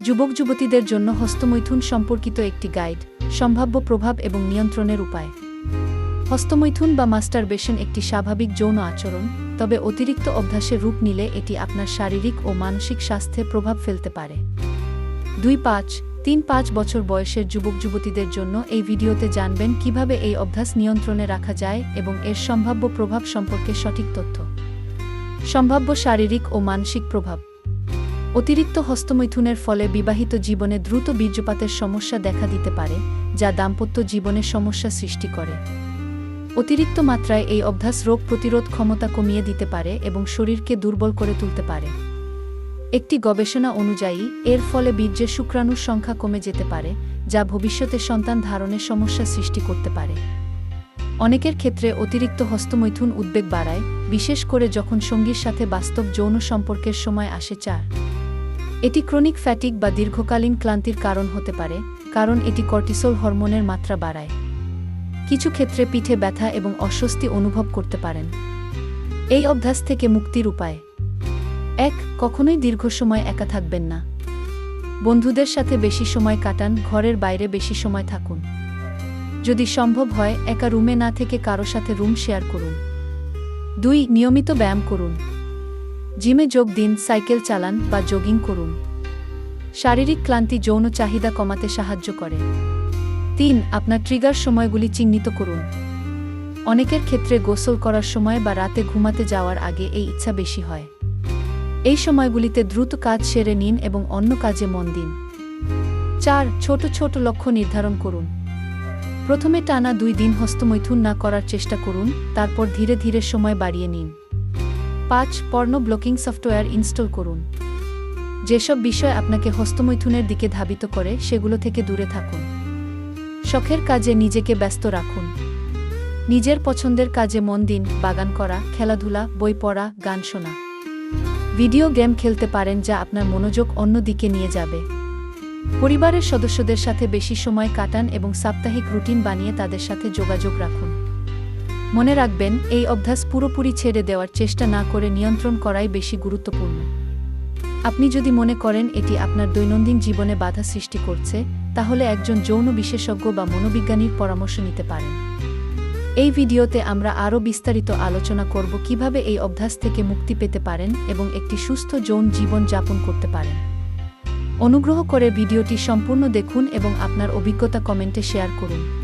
যুবক যুবতীদের জন্য হস্তমৈথুন সম্পর্কিত একটি গাইড, সম্ভাব্য প্রভাব এবং নিয়ন্ত্রণের উপায়। হস্তমৈথুন বা মাস্টার মাস্টারবেশন একটি স্বাভাবিক যৌন আচরণ, তবে অতিরিক্ত অভ্যাসে রূপ নিলে এটি আপনার শারীরিক ও মানসিক স্বাস্থ্যে প্রভাব ফেলতে পারে। দুই পাঁচ, তিন পাঁচ বছর বয়সের যুবক যুবতীদের জন্য এই ভিডিওতে জানবেন কীভাবে এই অভ্যাস নিয়ন্ত্রণে রাখা যায় এবং এর সম্ভাব্য প্রভাব সম্পর্কে সঠিক তথ্য। সম্ভাব্য শারীরিক ও মানসিক প্রভাব। অতিরিক্ত হস্তমৈথুনের ফলে বিবাহিত জীবনে দ্রুত বীর্যপাতের সমস্যা দেখা দিতে পারে, যা দাম্পত্য জীবনে সমস্যা সৃষ্টি করে। অতিরিক্ত মাত্রায় এই অভ্যাস রোগ প্রতিরোধ ক্ষমতা কমিয়ে দিতে পারে এবং শরীরকে দুর্বল করে তুলতে পারে। একটি গবেষণা অনুযায়ী, এর ফলে বীর্যের শুক্রাণুর সংখ্যা কমে যেতে পারে, যা ভবিষ্যতে সন্তান ধারণের সমস্যা সৃষ্টি করতে পারে। অনেকের ক্ষেত্রে অতিরিক্ত হস্তমৈথুন উদ্বেগ বাড়ায়, বিশেষ করে যখন সঙ্গীর সাথে বাস্তব যৌন সম্পর্কের সময় আসে চার। এটি ক্রনিক ফ্যাটিক বা দীর্ঘকালীন ক্লান্তির কারণ হতে পারে, কারণ এটি কর্টিসোল হরমোনের মাত্রা বাড়ায়। কিছু ক্ষেত্রে পিঠে ব্যথা এবং অস্বস্তি অনুভব করতে পারেন। এই অভ্যাস থেকে মুক্তির উপায়। এক, কখনোই দীর্ঘ সময় একা থাকবেন না। বন্ধুদের সাথে বেশি সময় কাটান, ঘরের বাইরে বেশি সময় থাকুন। যদি সম্ভব হয়, একা রুমে না থেকে কারও সাথে রুম শেয়ার করুন। দুই, নিয়মিত ব্যায়াম করুন। জিমে যোগ দিন, সাইকেল চালান বা জগিং করুন। শারীরিক ক্লান্তি যৌন চাহিদা কমাতে সাহায্য করে। তিন, আপনার ট্রিগার সময়গুলি চিহ্নিত করুন। অনেকের ক্ষেত্রে গোসল করার সময় বা রাতে ঘুমাতে যাওয়ার আগে এই ইচ্ছা বেশি হয়। এই সময়গুলিতে দ্রুত কাজ সেরে নিন এবং অন্য কাজে মন দিন। চার, ছোট ছোট লক্ষ্য নির্ধারণ করুন। প্রথমে টানা দুই দিন হস্তমৈথুন না করার চেষ্টা করুন, তারপর ধীরে ধীরে সময় বাড়িয়ে নিন। পাঁচ পর্ণ ব্লকিং সফটওয়্যার ইনস্টল করুন। যেসব বিষয় আপনাকে হস্তমৈথুনের দিকে ধাবিত করে, সেগুলো থেকে দূরে থাকুন। শখের কাজে নিজেকে ব্যস্ত রাখুন। নিজের পছন্দের কাজে মন দিন, বাগান করা, খেলাধুলা, বই পড়া, গান শোনা। ভিডিও গেম খেলতে পারেন যা আপনার মনোযোগ অন্য দিকে নিয়ে যাবে। পরিবারের সদস্যদের সাথে বেশি সময় কাটান এবং সাপ্তাহিক রুটিন বানিয়ে তাদের সাথে যোগাযোগ রাখুন। মনে রাখবেন, এই অভ্যাস পুরোপুরি ছেড়ে দেওয়ার চেষ্টা না করে নিয়ন্ত্রণ করাই বেশি গুরুত্বপূর্ণ। আপনি যদি মনে করেন এটি আপনার দৈনন্দিন জীবনে বাধা সৃষ্টি করছে, তাহলে একজন যৌন বিশেষজ্ঞ বা মনোবিজ্ঞানীর পরামর্শ নিতে পারেন। এই ভিডিওতে আমরা আরও বিস্তারিত আলোচনা করব কীভাবে এই অভ্যাস থেকে মুক্তি পেতে পারেন এবং একটি সুস্থ যৌন জীবন যাপন করতে পারেন। অনুগ্রহ করে ভিডিওটি সম্পূর্ণ দেখুন এবং আপনার অভিজ্ঞতা কমেন্টে শেয়ার করুন।